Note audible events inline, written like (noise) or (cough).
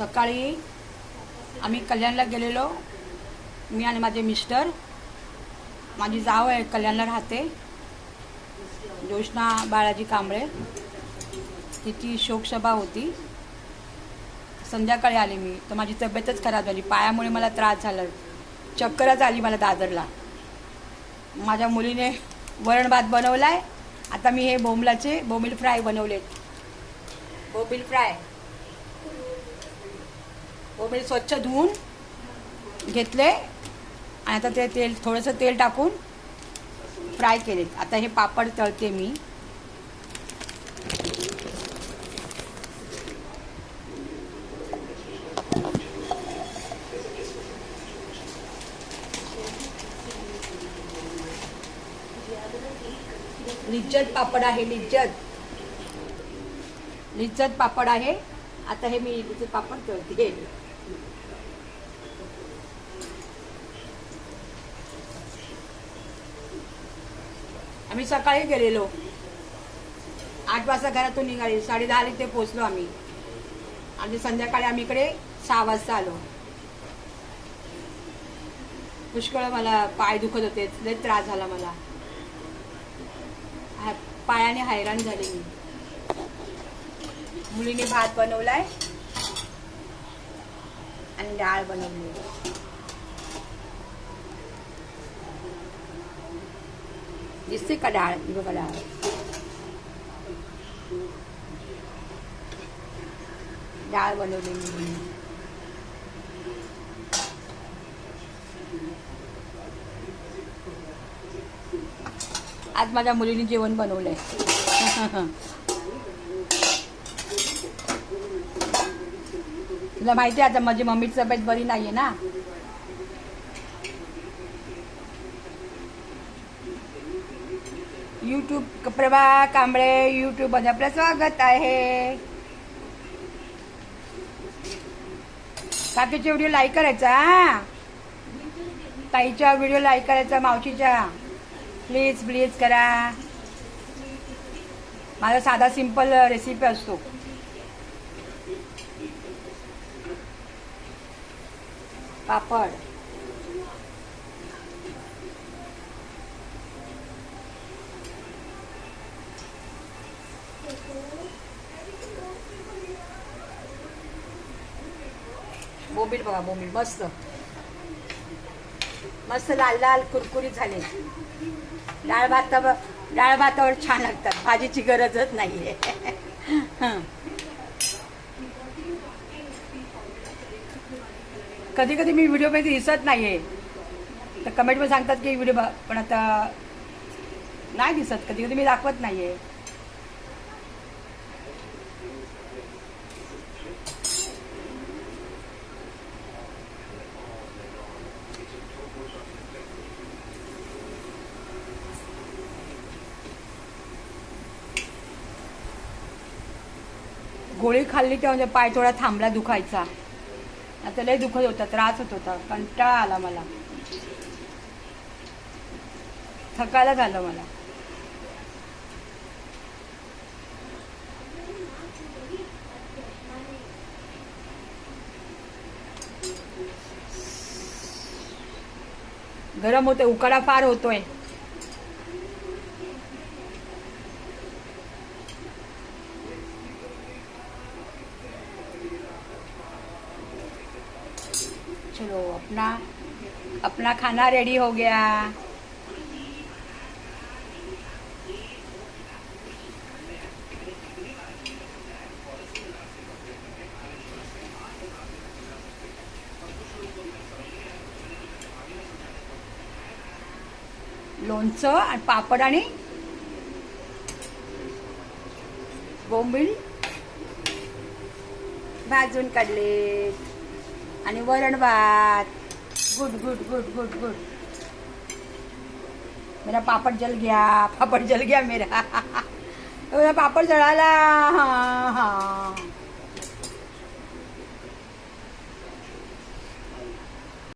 सकाळी आम्ही कल्याणला गेलेलो मी आणि माझे मिस्टर. माझी जाव आहे कल्याणला राहते. जोशना बाळाजी कांबळे. तिची शोकसभा होती. संध्याकाळी आली मी. तर माझी तब्येतच खराब झाली. पायामुळे मला त्रास झाला. चक्करच आली मला दादरला. माझ्या मुलीने वरण भात आहे आता मी हे बोंबलाचे बोंबील फ्राय बनवलेत. बोमिल फ्राय. कोबडे स्वच्छ धुवून घेतले. आणि आता ते तेल थोडंसं तेल टाकून फ्राय केलेत आता हे पापड तळते मी. लिज्जत पापड आहे लिज्जत. लिज्जत पापड आहे. आता हे मी लिज्जत पापड तळते. आम्ही सकाळी गेलेलो. आठ वाजता घरातून निघाली. साडे दहाला इथे पोचलो आम्ही. आणि संध्याकाळी आम्ही इकडे सहा वाजता आलो. पुष्कळ मला पाय दुखत होते. लय त्रास झाला मला. हा- पायाने हैराण झाले मी. मुलीने भात बनवलाय. आणि डाळ बनवली. दिसते का डाळ बघा डाळ डाळ बनवली आज माझ्या मुलीने जेवण बनवलंय. (laughs) तुला माहिती आहे आता माझी मम्मीची तब्येत बरी नाहीये ना? यूट्यूब प्रभा कांबळे यूट्यूबमध्ये आपलं स्वागत आहे. काकीचे व्हिडिओ लाईक करायचा हा? ताईच्या व्हिडिओ लाईक करायचा मावशीच्या. प्लीज प्लीज करा. माझा साधा सिंपल रेसिपी असतो. पापड. बोंबील बघा बोंबील मस्त. मस्त लाल लाल कुरकुरीत झाले. डाळ भात डाळ भातावर छान लागतात. भाजीची गरजच नाहीये. कधी कधी मी व्हिडिओमध्ये दिसत नाहीये. तर कमेंटमध्ये सांगतात की व्हिडिओ पण आता नाही दिसत. कधी कधी मी दाखवत नाहीये. गोळी खाल्ली तेव्हा म्हणजे पाय थोडा थांबला दुखायचा. आता लय दुखत होता त्रास होत होता. कंटाळा आला मला. थकायला झालं मला. गरम होते उकाडा फार होतोय. चलो अपना अपना खाना रेडी हो गया। लोणचं आणि पापड आणि बोंबील भाजून काढले आणि वरण भात. Good good good good good. मेरा पापड़ जल घ्या पापड़ जल घ्या मेरा पापड़ जळाला. हा हा.